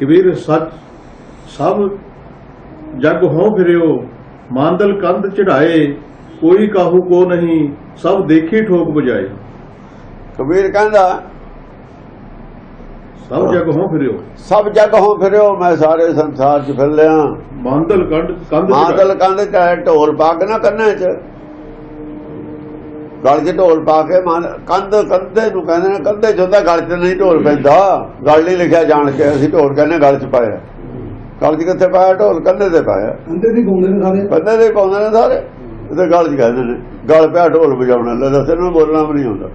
ਕਬੀਰ ਸੱਚ ਸਭ ਜਗ ਹੋ ਫਿਰਿਓ ਮਾਂਦਲ ਕੰਧ ਚੜਾਏ ਕੋਈ ਕਾਹੂ ਕੋ ਨਹੀਂ ਸਭ ਦੇਖੀ ਠੋਕ ਬਜਾਏ ਕਬੀਰ ਕਹਿੰਦਾ ਸਭ ਜਗ ਹੋ ਫਿਰਿਓ। ਸਭ ਜਗ੍ਹੋਂ ਫਿਰਿਓ ਮੈਂ ਸਾਰੇ ਸੰਸਾਰ 'ਚ ਫਿਰ ਲਿਆ ਮਾਂਦਲ ਕੰਧ ਕੰਧ ਮਾਦਲ ਕੰਧ ਚਾਹੇ ਢੋਲ ਪਾ ਕੇ ਨਾ ਕੰਨੇ 'ਚ। ਗਲ 'ਚ ਢੋਲ ਪਾ ਕੇ ਮਾਨ- ਕੰਧ ਕੰਧੇ ਨੂੰ ਕਹਿੰਦੇ ਨੇ ਕੰਧੇ ਹੁੰਦਾ ਗਲ 'ਚ ਨਹੀਂ ਢੋਲ ਪੈਂਦਾ। ਗਲ ਨਹੀਂ ਲਿਖਿਆ ਜਾਣ ਕੇ ਅਸੀਂ ਢੋਲ ਕਹਿੰਦੇ ਗਲ 'ਚ ਪਾਇਆ। ਗਲ 'ਚ ਕਿੱਥੇ ਪਾਇਆ? ਢੋਲ ਕੰਧੇ ਤੇ ਪਾਇਆ। ਅੰਦੇ ਦੀ ਗਾਉਂਦੇ ਨੇ ਸਾਰੇ? ਕੰਧੇ ਤੇ ਪਾਉਂਦੇ ਨੇ ਸਾਰੇ। ਇਹਦੇ ਗਲ 'ਚ ਕਹਿੰਦੇ ਨੇ ਗਲ ਪਿਆ ਢੋਲ ਵਜਾਉਣਾ ਲੈ ਦੱਸ ਇਹਨੂੰ ਬੋਲਣਾ ਵੀ ਨਹੀਂ ਆਉਂਦਾ।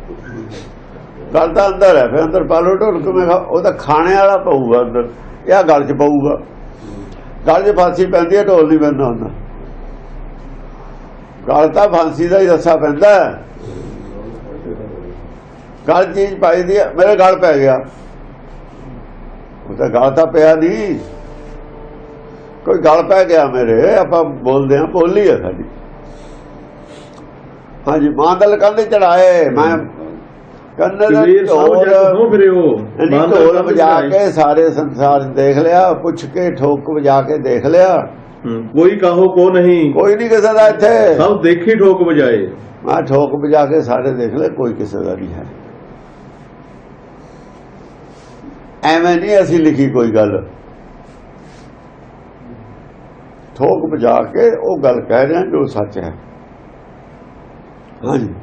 ਗੱਲ ਤਾਂ ਅੰਦਰ ਹੈ ਫਿਰ ਅੰਦਰ ਪਾ ਲਓ ਢੋਲ ਕਿਵੇਂ ਉਹ ਤਾਂ ਖਾਣੇ ਵਾਲਾ ਪਊਗਾ ਅੰਦਰ। ਇਹ ਗਲ 'ਚ ਪਊਗਾ। ਗਲ 'ਚ ਫਾਂਸੀ ਪੈਂਦੀ ਹੈ ਢੋਲ ਨਹੀਂ ਪੈਂਦਾ ਹੁੰਦਾ। ਗਲ ਤਾਂ ਫਾਂਸੀ ਦਾ ਹੀ ਰੱਸਾ ਪੈਂਦਾ ਹੈ। ਗਲ ਚੀਜ਼ ਪਾਈ ਦੀ ਮੇਰੇ ਗਲ ਪੈ ਗਿਆ। ਉਹ ਤਾਂ ਗਲ ਤਾਂ ਪਿਆ ਨਹੀਂ ਕੋਈ ਗਲ ਪੈ ਗਿਆ ਮੇਰੇ ਆਪਾਂ ਬੋਲਦੇ ਹਾਂ ਬੋਲੀ ਹੈ ਸਾਡੀ। ਹਾਂਜੀ ਮਾਂਦਲ ਕੰਧ ਚੜਾਏ ਮੈਂ ਕੰਨ ਦਾ ਢੋਲ ਹੋ ਫਿਰਿਓ ਢੋਲ ਵਜਾ। ਕੇ ਸਾਰੇ ਸੰਸਾਰ ਦੇਖ ਲਿਆ ਪੁੱਛ ਕੇ ਠੋਕ ਵਜਾ ਕੇ ਦੇਖ ਲਿਆ। ਕੋਈ ਕਾਹੂ ਕੋ ਨਹੀਂ। ਕੋਈ ਨਹੀਂ ਕਿਸੇ ਦਾ ਇੱਥੇ। ਸਭ ਦੇਖੀ ਠੋਕ ਬਜਾਏ ਮੈਂ ਠੋਕ ਵਜਾ ਕੇ ਸਾਰੇ ਦੇਖ ਲਏ ਕੋਈ ਕਿਸੇ ਦਾ ਨਹੀਂ ਹੈ। ਐਵੇਂ ਨਹੀਂ ਅਸੀਂ ਲਿਖੀ ਕੋਈ ਗੱਲ। ਥੋਕ ਵਜਾ ਕੇ ਉਹ ਗੱਲ ਕਹਿ ਰਹੇ ਜੋ ਸੱਚ ਹੈ। ਹਾਂਜੀ।